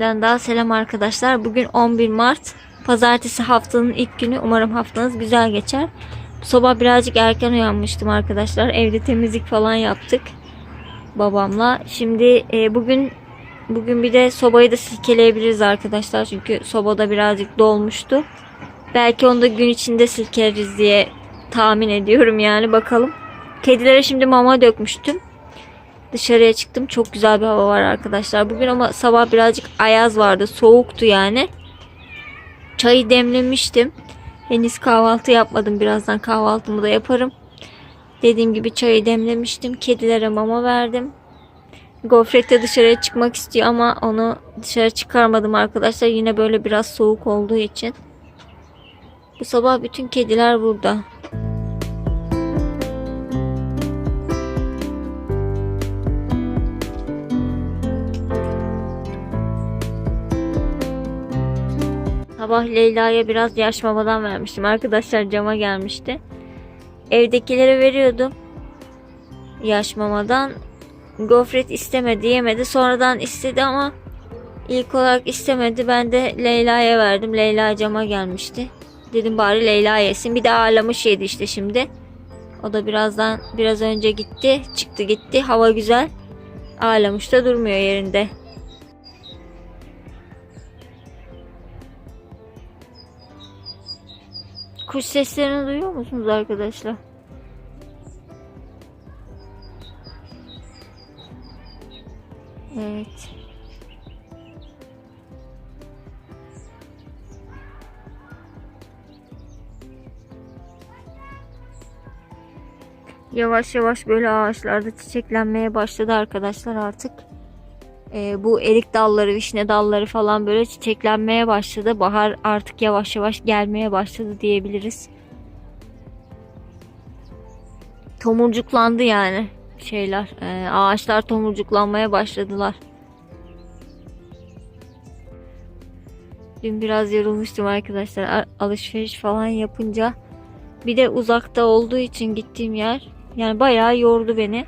Günden daha selam arkadaşlar. Bugün 11 Mart. Pazartesi haftanın ilk günü. Umarım haftanız güzel geçer. Sabah birazcık erken uyanmıştım arkadaşlar. Evde temizlik falan yaptık. Babamla. Şimdi e, bugün bugün bir de sobayı da silkeleyebiliriz arkadaşlar. Çünkü sobada birazcık dolmuştu. Belki onu da gün içinde silkeleriz diye tahmin ediyorum yani bakalım. Kedilere şimdi mama dökmüştüm. Dışarıya çıktım. Çok güzel bir hava var arkadaşlar. Bugün ama sabah birazcık ayaz vardı. Soğuktu yani. Çayı demlemiştim. Henüz kahvaltı yapmadım. Birazdan kahvaltımı da yaparım. Dediğim gibi çayı demlemiştim. Kedilere mama verdim. Gofret de dışarıya çıkmak istiyor ama onu dışarı çıkarmadım arkadaşlar. Yine böyle biraz soğuk olduğu için. Bu sabah bütün kediler burada. Sabah Leyla'ya biraz yaş mamadan vermiştim. Arkadaşlar cama gelmişti. Evdekilere veriyordum. Yaş mamadan. Gofret istemedi yemedi. Sonradan istedi ama ilk olarak istemedi. Ben de Leyla'ya verdim. Leyla cama gelmişti. Dedim bari Leyla yesin. Bir de ağlamış yedi işte şimdi. O da birazdan biraz önce gitti. Çıktı gitti. Hava güzel. Ağlamış da durmuyor yerinde. Kuş seslerini duyuyor musunuz arkadaşlar? Evet. Yavaş yavaş böyle ağaçlarda çiçeklenmeye başladı arkadaşlar artık. Ee, bu erik dalları, vişne dalları falan böyle çiçeklenmeye başladı. Bahar artık yavaş yavaş gelmeye başladı diyebiliriz. Tomurcuklandı yani şeyler. Ee, ağaçlar tomurcuklanmaya başladılar. Dün biraz yorulmuştum arkadaşlar. Alışveriş falan yapınca. Bir de uzakta olduğu için gittiğim yer. Yani bayağı yordu beni.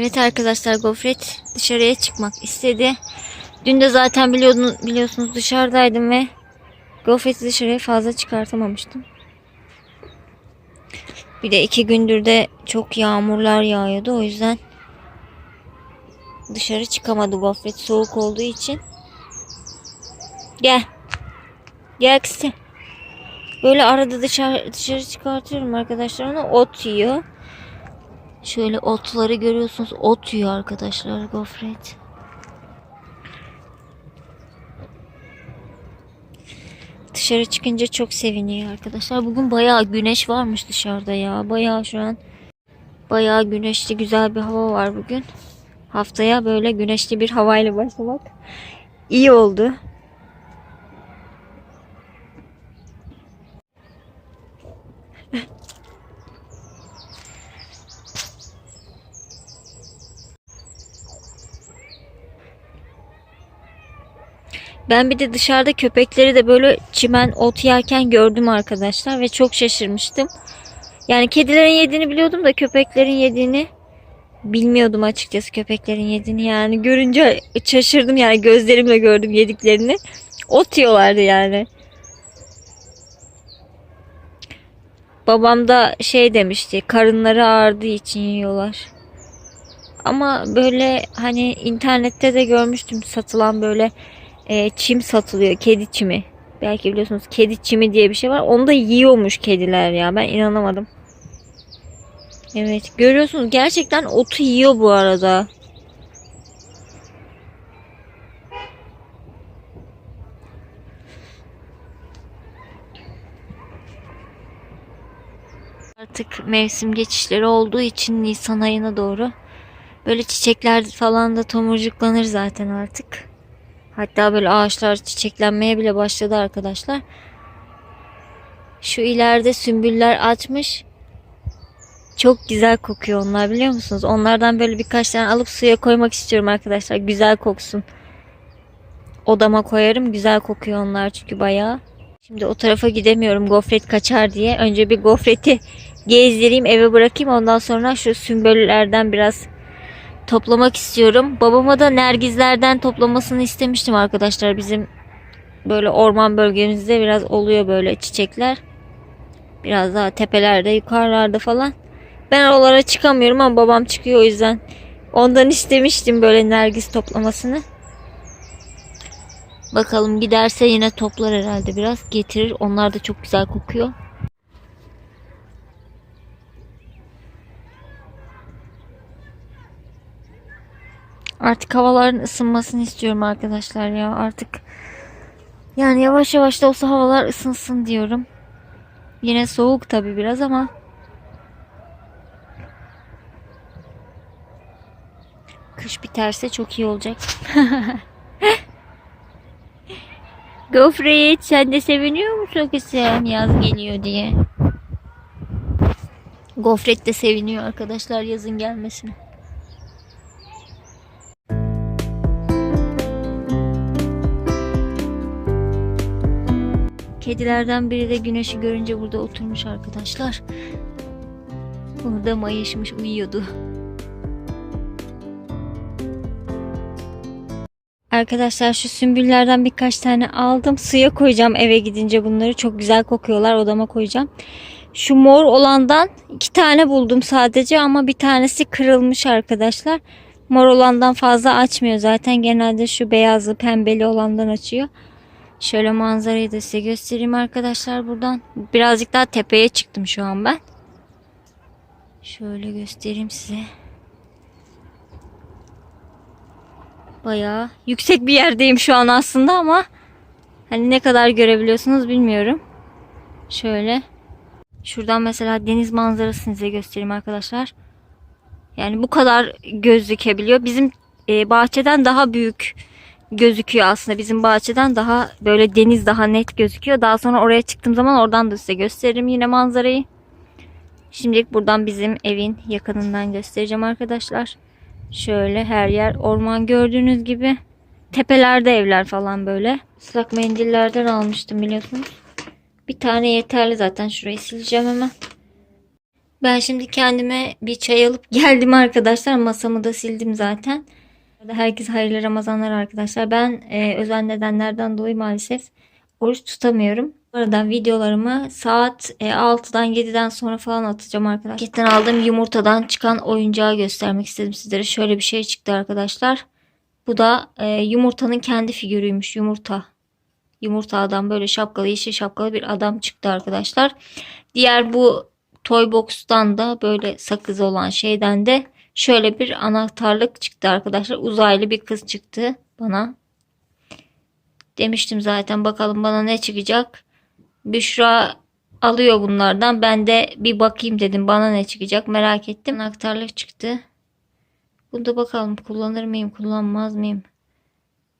Evet arkadaşlar Gofret dışarıya çıkmak istedi. Dün de zaten biliyordun, biliyorsunuz dışarıdaydım ve Gofret'i dışarıya fazla çıkartamamıştım. Bir de iki gündür de çok yağmurlar yağıyordu o yüzden dışarı çıkamadı Gofret soğuk olduğu için. Gel. Gel kızım. Böyle arada dışarı, dışarı çıkartıyorum arkadaşlar onu ot yiyor. Şöyle otları görüyorsunuz. Ot yiyor arkadaşlar gofret. Dışarı çıkınca çok seviniyor arkadaşlar. Bugün bayağı güneş varmış dışarıda ya. Bayağı şu an bayağı güneşli güzel bir hava var bugün. Haftaya böyle güneşli bir havayla başlamak iyi oldu. Ben bir de dışarıda köpekleri de böyle çimen ot yerken gördüm arkadaşlar ve çok şaşırmıştım. Yani kedilerin yediğini biliyordum da köpeklerin yediğini bilmiyordum açıkçası köpeklerin yediğini yani görünce şaşırdım yani gözlerimle gördüm yediklerini. Ot yiyorlardı yani. Babam da şey demişti karınları ağrıdığı için yiyorlar. Ama böyle hani internette de görmüştüm satılan böyle e, çim satılıyor. Kedi çimi. Belki biliyorsunuz kedi çimi diye bir şey var. Onu da yiyormuş kediler ya. Ben inanamadım. Evet görüyorsunuz gerçekten otu yiyor bu arada. Artık mevsim geçişleri olduğu için Nisan ayına doğru böyle çiçekler falan da tomurcuklanır zaten artık. Hatta böyle ağaçlar çiçeklenmeye bile başladı arkadaşlar. Şu ileride sümbüller açmış. Çok güzel kokuyor onlar biliyor musunuz? Onlardan böyle birkaç tane alıp suya koymak istiyorum arkadaşlar. Güzel koksun. Odama koyarım. Güzel kokuyor onlar çünkü bayağı. Şimdi o tarafa gidemiyorum gofret kaçar diye. Önce bir gofreti gezdireyim eve bırakayım. Ondan sonra şu sümbüllerden biraz toplamak istiyorum. Babama da nergizlerden toplamasını istemiştim arkadaşlar. Bizim böyle orman bölgemizde biraz oluyor böyle çiçekler. Biraz daha tepelerde, yukarılarda falan. Ben oralara çıkamıyorum ama babam çıkıyor o yüzden. Ondan istemiştim böyle nergis toplamasını. Bakalım giderse yine toplar herhalde biraz. Getirir. Onlar da çok güzel kokuyor. Artık havaların ısınmasını istiyorum arkadaşlar ya. Artık yani yavaş yavaş da olsa havalar ısınsın diyorum. Yine soğuk tabi biraz ama kış biterse çok iyi olacak. Gofret sen de seviniyor musun kızım yaz geliyor diye? Gofret de seviniyor arkadaşlar yazın gelmesine. Kedilerden biri de güneşi görünce burada oturmuş arkadaşlar. Burada mayışmış uyuyordu. Arkadaşlar şu sümbüllerden birkaç tane aldım. Suya koyacağım eve gidince bunları. Çok güzel kokuyorlar. Odama koyacağım. Şu mor olandan iki tane buldum sadece ama bir tanesi kırılmış arkadaşlar. Mor olandan fazla açmıyor zaten. Genelde şu beyazlı pembeli olandan açıyor. Şöyle manzarayı da size göstereyim arkadaşlar buradan. Birazcık daha tepeye çıktım şu an ben. Şöyle göstereyim size. Bayağı yüksek bir yerdeyim şu an aslında ama hani ne kadar görebiliyorsunuz bilmiyorum. Şöyle. Şuradan mesela deniz manzarasını size göstereyim arkadaşlar. Yani bu kadar gözükebiliyor. Bizim e, bahçeden daha büyük gözüküyor aslında. Bizim bahçeden daha böyle deniz daha net gözüküyor. Daha sonra oraya çıktığım zaman oradan da size gösteririm yine manzarayı. Şimdilik buradan bizim evin yakınından göstereceğim arkadaşlar. Şöyle her yer orman gördüğünüz gibi. Tepelerde evler falan böyle. Islak mendillerden almıştım biliyorsunuz. Bir tane yeterli zaten. Şurayı sileceğim hemen. Ben şimdi kendime bir çay alıp geldim arkadaşlar. Masamı da sildim zaten. Herkese hayırlı Ramazanlar arkadaşlar. Ben e, özel nedenlerden dolayı maalesef oruç tutamıyorum. Bu arada videolarımı saat e, 6'dan 7'den sonra falan atacağım arkadaşlar. Marketten aldığım yumurtadan çıkan oyuncağı göstermek istedim sizlere. Şöyle bir şey çıktı arkadaşlar. Bu da e, yumurtanın kendi figürüymüş. Yumurta. Yumurta adam böyle şapkalı yeşil şapkalı bir adam çıktı arkadaşlar. Diğer bu Toy Box'tan da böyle sakız olan şeyden de şöyle bir anahtarlık çıktı arkadaşlar. Uzaylı bir kız çıktı bana. Demiştim zaten bakalım bana ne çıkacak. Büşra alıyor bunlardan. Ben de bir bakayım dedim bana ne çıkacak merak ettim. Anahtarlık çıktı. Bunu da bakalım kullanır mıyım kullanmaz mıyım.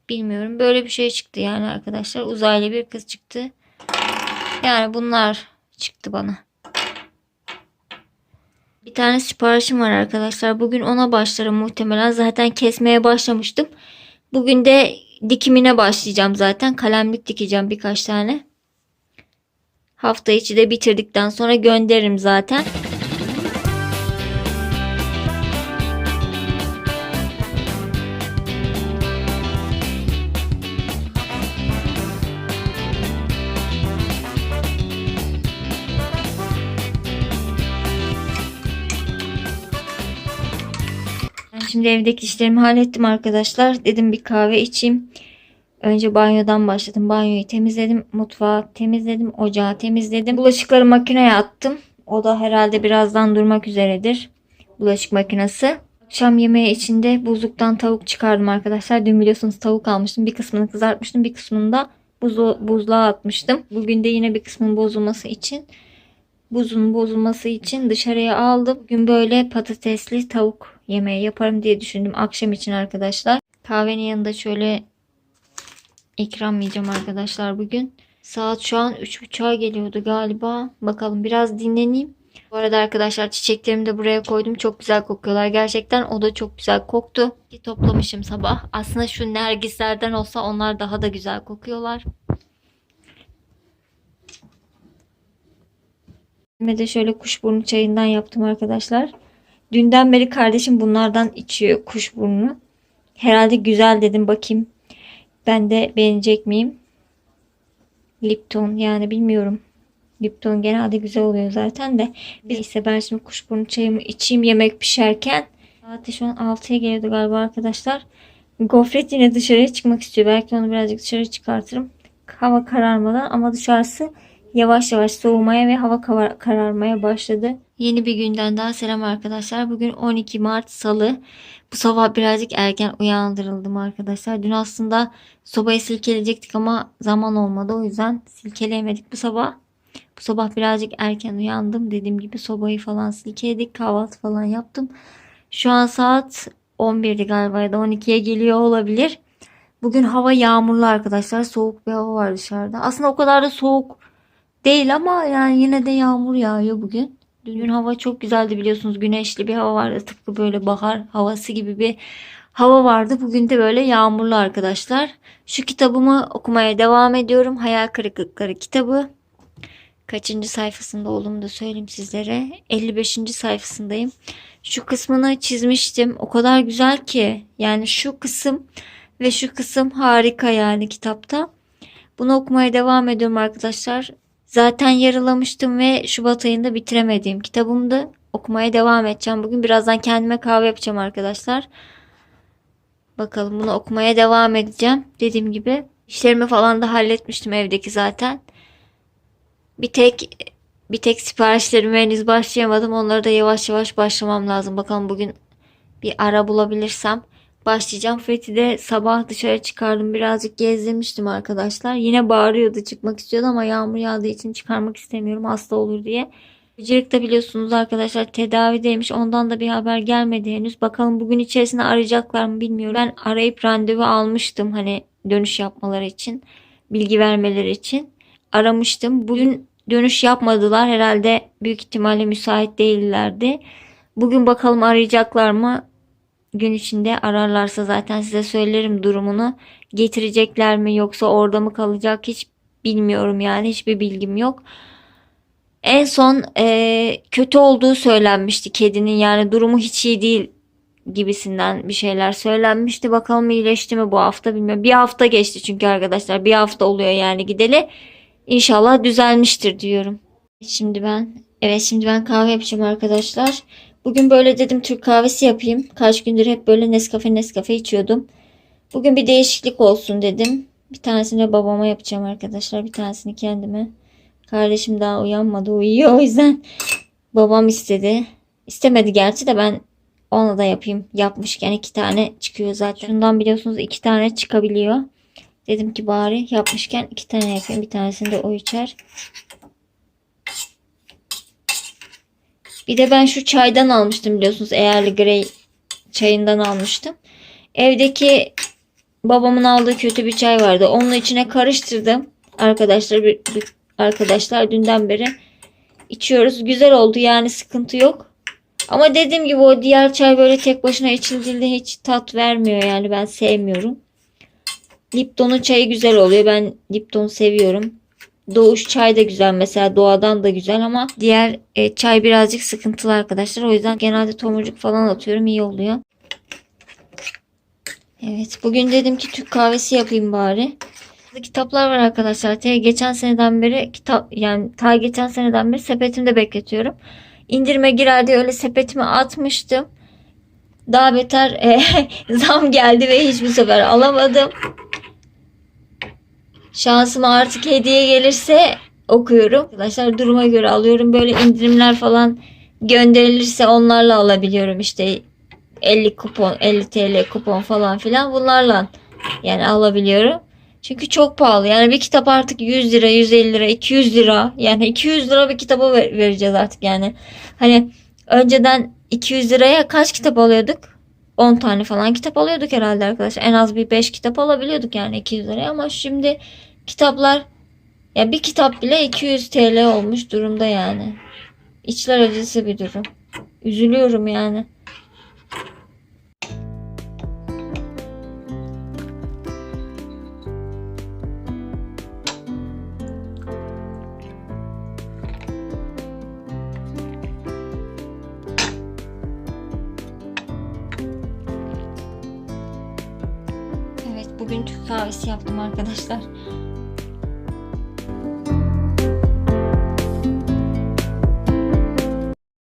Bilmiyorum. Böyle bir şey çıktı yani arkadaşlar. Uzaylı bir kız çıktı. Yani bunlar çıktı bana. Bir tane siparişim var arkadaşlar. Bugün ona başlarım muhtemelen. Zaten kesmeye başlamıştım. Bugün de dikimine başlayacağım zaten. Kalemlik dikeceğim birkaç tane. Hafta içi de bitirdikten sonra gönderirim zaten. Şimdi evdeki işlerimi hallettim arkadaşlar. Dedim bir kahve içeyim. Önce banyodan başladım. Banyoyu temizledim. Mutfağı temizledim. Ocağı temizledim. Bulaşıkları makineye attım. O da herhalde birazdan durmak üzeredir. Bulaşık makinesi. Akşam yemeği içinde buzluktan tavuk çıkardım arkadaşlar. Dün biliyorsunuz tavuk almıştım. Bir kısmını kızartmıştım. Bir kısmını da buzu, buzluğa atmıştım. Bugün de yine bir kısmının bozulması için buzun bozulması için dışarıya aldım. Bugün böyle patatesli tavuk yemeği yaparım diye düşündüm akşam için arkadaşlar. Kahvenin yanında şöyle ikram yiyeceğim arkadaşlar bugün. Saat şu an 3.30'a geliyordu galiba. Bakalım biraz dinleneyim. Bu arada arkadaşlar çiçeklerimi de buraya koydum. Çok güzel kokuyorlar. Gerçekten o da çok güzel koktu. Toplamışım sabah. Aslında şu nergislerden olsa onlar daha da güzel kokuyorlar. Ve de şöyle kuşburnu çayından yaptım arkadaşlar. Dünden beri kardeşim bunlardan içiyor kuşburnunu. Herhalde güzel dedim bakayım. Ben de beğenecek miyim? Lipton yani bilmiyorum. Lipton genelde güzel oluyor zaten de. Neyse ben şimdi kuşburnu çayımı içeyim yemek pişerken. Saat şu an 6'ya geliyordu galiba arkadaşlar. Gofret yine dışarıya çıkmak istiyor. Belki onu birazcık dışarı çıkartırım. Hava kararmadan ama dışarısı yavaş yavaş soğumaya ve hava kararmaya başladı. Yeni bir günden daha selam arkadaşlar. Bugün 12 Mart Salı. Bu sabah birazcık erken uyandırıldım arkadaşlar. Dün aslında sobayı silkeleyecektik ama zaman olmadı. O yüzden silkeleyemedik bu sabah. Bu sabah birazcık erken uyandım. Dediğim gibi sobayı falan silkeledik. Kahvaltı falan yaptım. Şu an saat 11'di galiba ya da 12'ye geliyor olabilir. Bugün hava yağmurlu arkadaşlar. Soğuk bir hava var dışarıda. Aslında o kadar da soğuk değil ama yani yine de yağmur yağıyor bugün. Dün hava çok güzeldi biliyorsunuz. Güneşli bir hava vardı. Tıpkı böyle bahar havası gibi bir hava vardı. Bugün de böyle yağmurlu arkadaşlar. Şu kitabımı okumaya devam ediyorum. Hayal Kırıklıkları kitabı. Kaçıncı sayfasında olduğumu da söyleyeyim sizlere. 55. sayfasındayım. Şu kısmını çizmiştim. O kadar güzel ki. Yani şu kısım ve şu kısım harika yani kitapta. Bunu okumaya devam ediyorum arkadaşlar. Zaten yarılamıştım ve Şubat ayında bitiremediğim kitabımdı. Okumaya devam edeceğim. Bugün birazdan kendime kahve yapacağım arkadaşlar. Bakalım bunu okumaya devam edeceğim. Dediğim gibi işlerimi falan da halletmiştim evdeki zaten. Bir tek bir tek siparişlerime henüz başlayamadım. Onları da yavaş yavaş başlamam lazım. Bakalım bugün bir ara bulabilirsem başlayacağım. Fethi de sabah dışarı çıkardım. Birazcık gezdirmiştim arkadaşlar. Yine bağırıyordu çıkmak istiyordu ama yağmur yağdığı için çıkarmak istemiyorum hasta olur diye. Bıcırık da biliyorsunuz arkadaşlar tedavideymiş. Ondan da bir haber gelmedi henüz. Bakalım bugün içerisinde arayacaklar mı bilmiyorum. Ben arayıp randevu almıştım hani dönüş yapmaları için. Bilgi vermeleri için. Aramıştım. Bugün dönüş yapmadılar. Herhalde büyük ihtimalle müsait değillerdi. Bugün bakalım arayacaklar mı? Gün içinde ararlarsa zaten size söylerim durumunu. Getirecekler mi yoksa orada mı kalacak hiç bilmiyorum yani hiçbir bilgim yok. En son eee, kötü olduğu söylenmişti kedinin yani durumu hiç iyi değil gibisinden bir şeyler söylenmişti. Bakalım iyileşti mi bu hafta bilmiyorum. Bir hafta geçti çünkü arkadaşlar bir hafta oluyor yani gideli. İnşallah düzelmiştir diyorum. Şimdi ben evet şimdi ben kahve yapacağım arkadaşlar. Bugün böyle dedim Türk kahvesi yapayım. Kaç gündür hep böyle Nescafe Nescafe içiyordum. Bugün bir değişiklik olsun dedim. Bir tanesini babama yapacağım arkadaşlar. Bir tanesini kendime. Kardeşim daha uyanmadı uyuyor o yüzden babam istedi. İstemedi gerçi de ben ona da yapayım. Yapmışken iki tane çıkıyor zaten. Şundan biliyorsunuz iki tane çıkabiliyor. Dedim ki bari yapmışken iki tane yapayım. Bir tanesini de o içer. Bir de ben şu çaydan almıştım biliyorsunuz. Earl Grey çayından almıştım. Evdeki babamın aldığı kötü bir çay vardı. Onun içine karıştırdım. Arkadaşlar bir, bir- arkadaşlar dünden beri içiyoruz. Güzel oldu yani sıkıntı yok. Ama dediğim gibi o diğer çay böyle tek başına içildiğinde hiç tat vermiyor yani ben sevmiyorum. Lipton'un çayı güzel oluyor. Ben Lipton seviyorum. Doğuş çay da güzel mesela doğadan da güzel ama diğer e, çay birazcık sıkıntılı arkadaşlar. O yüzden genelde tomurcuk falan atıyorum iyi oluyor. Evet bugün dedim ki Türk kahvesi yapayım bari. Kitaplar var arkadaşlar. Ta geçen seneden beri kitap yani ta geçen seneden beri sepetimde bekletiyorum. İndirime girer diye öyle sepetime atmıştım. Daha beter e, zam geldi ve hiçbir sefer alamadım. Şansıma artık hediye gelirse okuyorum. Arkadaşlar duruma göre alıyorum. Böyle indirimler falan gönderilirse onlarla alabiliyorum. İşte 50 kupon, 50 TL kupon falan filan bunlarla yani alabiliyorum. Çünkü çok pahalı. Yani bir kitap artık 100 lira, 150 lira, 200 lira. Yani 200 lira bir kitaba ver- vereceğiz artık yani. Hani önceden 200 liraya kaç kitap alıyorduk? 10 tane falan kitap alıyorduk herhalde arkadaşlar. En az bir 5 kitap alabiliyorduk yani 200 liraya ama şimdi Kitaplar ya bir kitap bile 200 TL olmuş durumda yani. İçler acısı bir durum. Üzülüyorum yani. Evet bugün Türk kahvesi yaptım arkadaşlar.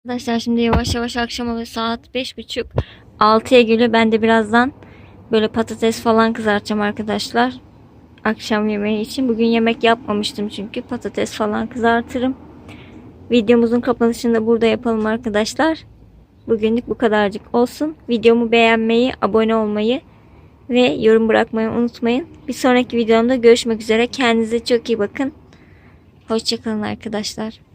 Arkadaşlar şimdi yavaş yavaş akşam oluyor saat 5.30 6'ya geliyor. Ben de birazdan böyle patates falan kızartacağım arkadaşlar. Akşam yemeği için. Bugün yemek yapmamıştım çünkü patates falan kızartırım. Videomuzun kapanışını da burada yapalım arkadaşlar. Bugünlük bu kadarcık olsun. Videomu beğenmeyi, abone olmayı ve yorum bırakmayı unutmayın. Bir sonraki videomda görüşmek üzere. Kendinize çok iyi bakın. Hoşçakalın arkadaşlar.